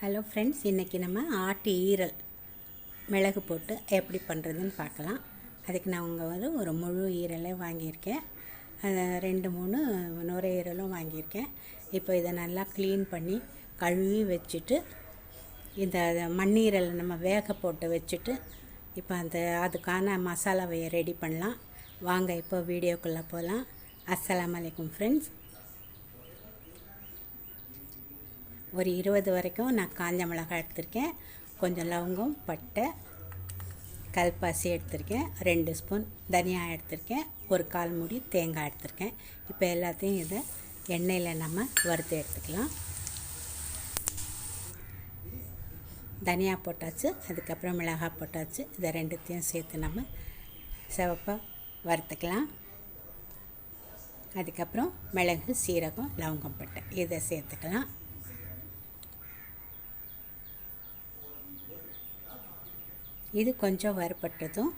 Hello friends இன்றைக்கி நம்ம ஆட்டு ஈரல் மிளகு போட்டு எப்படி பண்ணுறதுன்னு பார்க்கலாம். அதுக்கு நான் உங்கள் வந்து ஒரு முழு ஈரலை வாங்கியிருக்கேன். ரெண்டு மூணு நுரையீரலும் வாங்கியிருக்கேன். இப்போ இதை நல்லா க்ளீன் பண்ணி கழுவி வச்சுட்டு இந்த மண்ணீரலை நம்ம வேக போட்டு வச்சுட்டு இப்போ அந்த அதுக்கான மசாலாவை ரெடி பண்ணலாம். வாங்க இப்போ வீடியோக்குள்ளே போகலாம். அஸ்லாம் வலைக்கம் ஃப்ரெண்ட்ஸ். ஒரு இருபது வரைக்கும் நான் காஞ்ச மிளகாய் எடுத்திருக்கேன். கொஞ்சம் லவங்கம் பட்டை கல்பாசி எடுத்திருக்கேன். ரெண்டு ஸ்பூன் தனியா எடுத்திருக்கேன். ஒரு கால் மூடி தேங்காய் எடுத்திருக்கேன். இப்போ எல்லாத்தையும் இதை எண்ணெயில் நம்ம வறுத்து எடுத்துக்கலாம். தனியா போட்டாச்சு அதுக்கப்புறம் மிளகாய் போட்டாச்சு. இதை ரெண்டுத்தையும் சேர்த்து நம்ம சிவப்பாக வறுத்துக்கலாம். அதுக்கப்புறம் மிளகு சீரகம் லவங்கம் பட்டை இதை சேர்த்துக்கலாம். இது கொஞ்சம் வறுபட்டதும்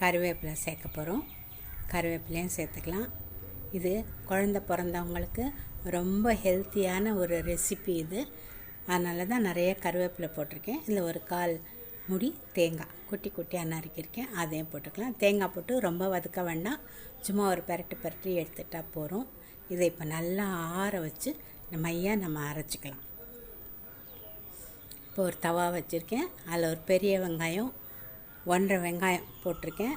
கருவேப்பிலை சேர்க்க போகிறோம். கருவேப்பிலையும் சேர்த்துக்கலாம். இது குழந்த பிறந்தவங்களுக்கு ரொம்ப ஹெல்த்தியான ஒரு ரெசிபி இது. அதனால தான் நிறைய கருவேப்பிலை போட்டிருக்கேன். இதில் ஒரு கால் முடி தேங்காய். குட்டி குட்டியாக நறுக்கியிருக்கேன். அதையும் போட்டுக்கலாம். தேங்காய் போட்டு ரொம்ப வதக்க வேண்டாம். சும்மா ஒரு பெரட்டு பெரட்டி எடுத்துட்டால் போகிறோம் இதை இப்போ நல்லா ஆற வச்சு மையாக நம்ம அரைச்சிக்கலாம். இப்போ ஒரு தவா வச்சுருக்கேன். அதில் ஒரு பெரிய வெங்காயம் ஒன்றரை வெங்காயம் போட்டிருக்கேன்.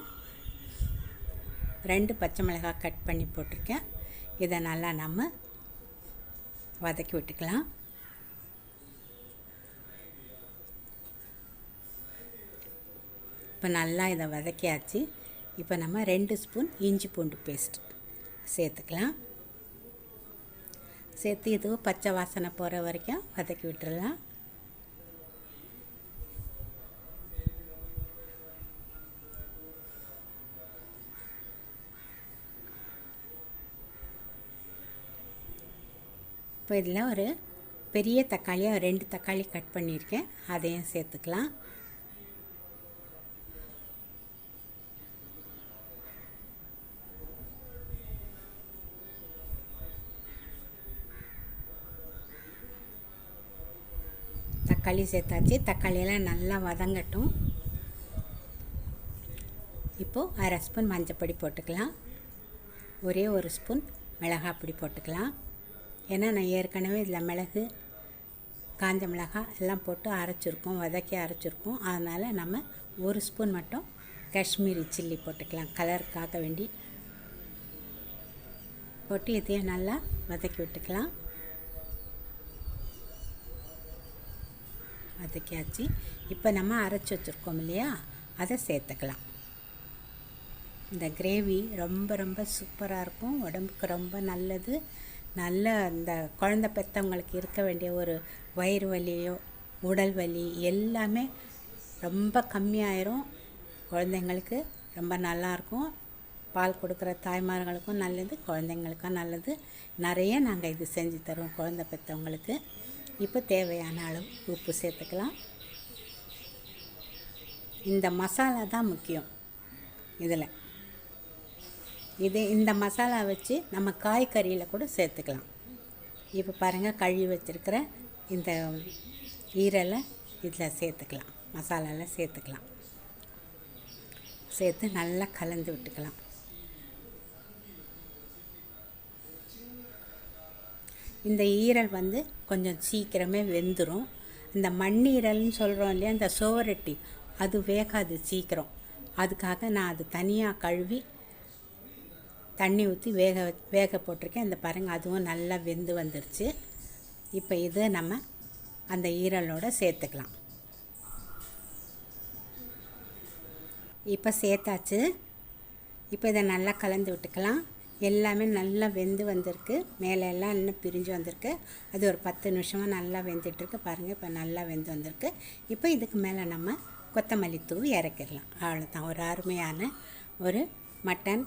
ரெண்டு பச்சை மிளகாய் கட் பண்ணி போட்டிருக்கேன். இதை நல்லா நம்ம வதக்கி விட்டுக்கலாம். இப்போ நல்லா இதை வதக்கியாச்சு. இப்போ நம்ம ரெண்டு ஸ்பூன் இஞ்சி பூண்டு பேஸ்ட் சேர்த்துக்கலாம். சேர்த்து இதுவும் பச்சை வாசனை போகிற வரைக்கும் வதக்கி விட்டுடலாம் இப்போ இதில் ஒரு பெரிய தக்காளியாக ரெண்டு தக்காளி கட் பண்ணியிருக்கேன். அதையும் சேர்த்துக்கலாம். தக்காளி சேர்த்தாச்சு. தக்காளியெல்லாம் நல்லா வதங்கட்டும். இப்போது அரை ஸ்பூன் மஞ்சப்பொடி போட்டுக்கலாம். ஒரே ஒரு ஸ்பூன் மிளகாய் பொடி போட்டுக்கலாம். ஏன்னா நான் ஏற்கனவே இதில் மிளகு காஞ்ச மிளகாய் எல்லாம் போட்டு அரைச்சிருக்கோம் வதக்கி அரைச்சிருக்கோம். அதனால் நம்ம ஒரு ஸ்பூன் மட்டும் காஷ்மீரி சில்லி போட்டுக்கலாம். கலருக்காக வேண்டி. போட்டு இதையும் நல்லா வதக்கி விட்டுக்கலாம். வதக்கியாச்சு. இப்போ நம்ம அரைச்சி வச்சுருக்கோம் இல்லையா? அதை சேர்த்துக்கலாம். இந்த கிரேவி ரொம்ப ரொம்ப சூப்பராக இருக்கும். உடம்புக்கு ரொம்ப நல்லது. நல்ல இந்த குழந்த பெற்றவங்களுக்கு இருக்க வேண்டிய ஒரு வயிறு வலியோ உடல் வலி எல்லாமே ரொம்ப கம்மியாயிரும். குழந்தைங்களுக்கு ரொம்ப நல்லாயிருக்கும். பால் கொடுக்குற தாய்மார்களுக்கும் நல்லது குழந்தைங்களுக்கும் நல்லது. நிறைய நாங்கள் இது செஞ்சு தருவோம் குழந்த பெற்றவங்களுக்கு இப்போ தேவையான அளவு உப்பு சேர்த்துக்கலாம். இந்த மசாலா தான் முக்கியம் இதில். இது இந்த மசாலா வச்சு நம்ம காய்கறியில் கூட சேர்த்துக்கலாம். இப்போ பாருங்கள் கழுவி வச்சுருக்கிற இந்த ஈரலை இதில் சேர்த்துக்கலாம். மசாலாவில் சேர்த்துக்கலாம். சேர்த்து நல்லா கலந்து விட்டுக்கலாம். இந்த ஈரல் வந்து கொஞ்சம் சீக்கிரமே வெந்துடும் இந்த மண்ணீரல்னு சொல்கிறோம் இல்லையா இந்த சோவரட்டி அது வேகாது சீக்கிரம். அதுக்காக நான் அது தனியாக கழுவி தண்ணி ஊற்றி வேக வேக போட்டிருக்கேன். இந்த பாருங்கள் அதுவும் நல்லா வெந்து வந்துருச்சு. இப்போ இது நம்ம அந்த ஈரலோடு சேர்த்துக்கலாம். இப்போ சேர்த்தாச்சு. இப்போ இதை நல்லா கலந்து விட்டுக்கலாம். எல்லாமே நல்லா வெந்து வந்திருக்கு. மேலே எல்லாம் இன்னும் பிரிஞ்சு வந்திருக்கு. அது ஒரு பத்து நிமிஷமாக நல்லா வெந்துட்டுருக்கு. பாருங்கள் இப்போ நல்லா வெந்து வந்திருக்கு. இப்போ இதுக்கு மேலே நம்ம கொத்தமல்லி தூவி இறக்கிடலாம். அவ்வளோதான் ஒரு அருமையான ஒரு மட்டன்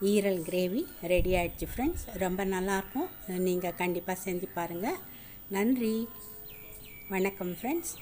ஈரல் கிரேவி ரெடி ஆகிடுச்சு ஃப்ரெண்ட்ஸ் ரொம்ப நல்லாயிருக்கும். நீங்கள் கண்டிப்பாக செஞ்சு பாருங்கள் நன்றி. வணக்கம் ஃப்ரெண்ட்ஸ்